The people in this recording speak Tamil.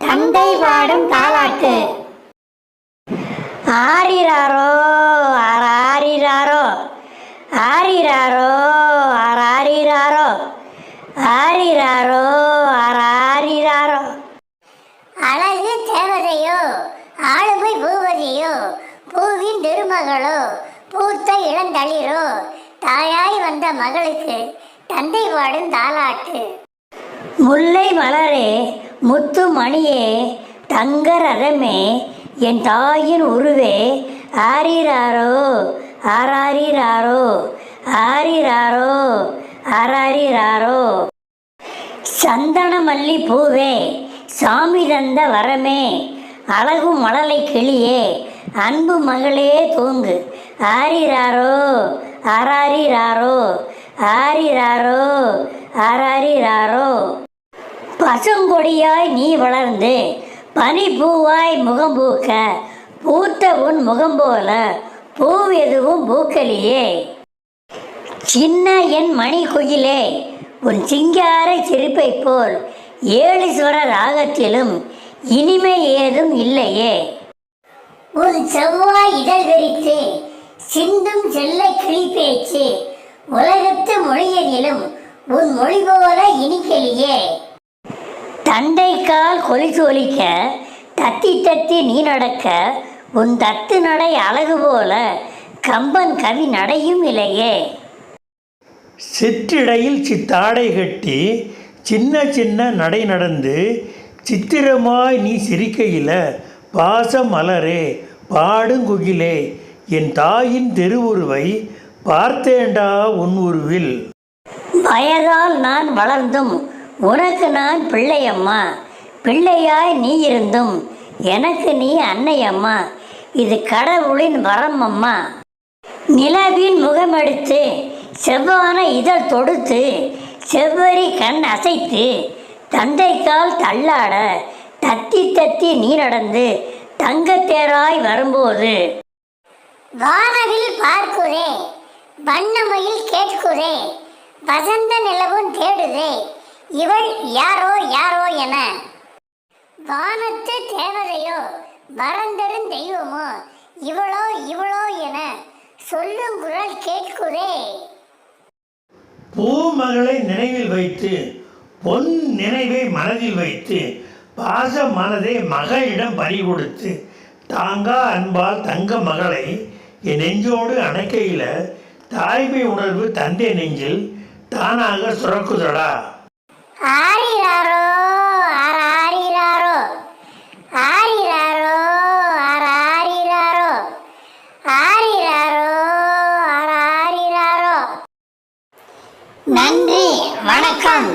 தந்தை பாடும் தாலாட்டு. ஆரிராரோ ஆரிராரோ ஆரிராரோ ஆரிராரோ ஆரிராரோ ஆரிராரோ அழகு தேவதையோ ஆளுமை பூபதியோ பூவின் திருமகளோ பூத்த இளந்தளிரோ தாயாய் வந்த மகளுக்கு தந்தை பாடும் தாலாட்டு. முல்லை மலரே முத்து மணியே தங்க ரதமே என் தாயின் உருவே ஆரிராரோ ஆராரிராரோ ஆரிராரோ ஆராரிராரோ. சந்தனமல்லி பூவே சாமி தந்த வரமே அழகு மழலை கிளியே அன்பு மகளே தூங்கு. ஆரிராரோ ஆராரிராரோ ஆரிராரோ ஆராரிராரோ. பசுங்கொடியாய் நீ வளர்ந்து பனிப்பூவாய் முகம் பூக்க பூத்த உன் முகம் போல பூ எதுவும் பூக்கலியே. சின்ன என் மணி குயிலே உன் சிங்கார சிரிப்பை போல் ஏழு சுர ராகத்திலும் இனிமை ஏதும் இல்லையே. உன் செவ்வாய் இதழ் விரித்து சிந்தும் செல்ல கிளி பேச்சு உலகத்து மொழியனிலும் உன் மொழி போல இனிக்கலியே. தண்டைக்கால் கொலிசு ஒலிக்க தத்தி தத்தி நீ நடக்க உன் தத்து நடை அழகு போல கம்பன் கவி நடையும் இல்லையே. சிற்றிடையில் சித்தாடை கட்டி சின்ன சின்ன நடை நடந்து சித்திரமாய் நீ சிரிக்கையில் பாச மலரே பாடுங்குகிலே என் தாயின் திருவுருவை பார்த்தேண்டா உன் உருவில். வயதால் நான் வளர்ந்தும் உனக்கு நான் பிள்ளையம்மா. பிள்ளையாய் நீ இருந்தும் எனக்கு நீ அன்னையம்மா. இது கடவுளின் வரம் அம்மா நிலவின் முகமெடுத்து செவ்வான இதழ் தொடுத்து செவ்வரி கண் அசைத்து தந்தைக்கால் தள்ளாட தத்தி தத்தி நீ நடந்து தங்கத்தேராய் வரும்போது. வானவில் பார்க்குறே வண்ணமையில் கேட்குறே வசந்த நிலவும் தேடுதே இவள் யாரோ யாரோ என. வானத்து தேவதையோ வரந்தரும் தெய்வமோ இவளோ இவளோ என சொல்லும் குரல் கேட்குதே. பூமகளை நினைவில் வைத்து பொன் நினைவை மனதில் வைத்து பாச மனதை மகளிடம் பறி கொடுத்து தாங்கா அன்பால் தங்க மகளை என் நெஞ்சோடு அணைக்கையில் தாய்மை உணர்வு தந்தை நெஞ்சில் தானாக சுரக்குதடா. ஆரிராரோ ஆரிராரோ ஆரிராரோ ஆரிராரோ ஆரிராரோ ஆரிராரோ நன்றி வணக்கம்.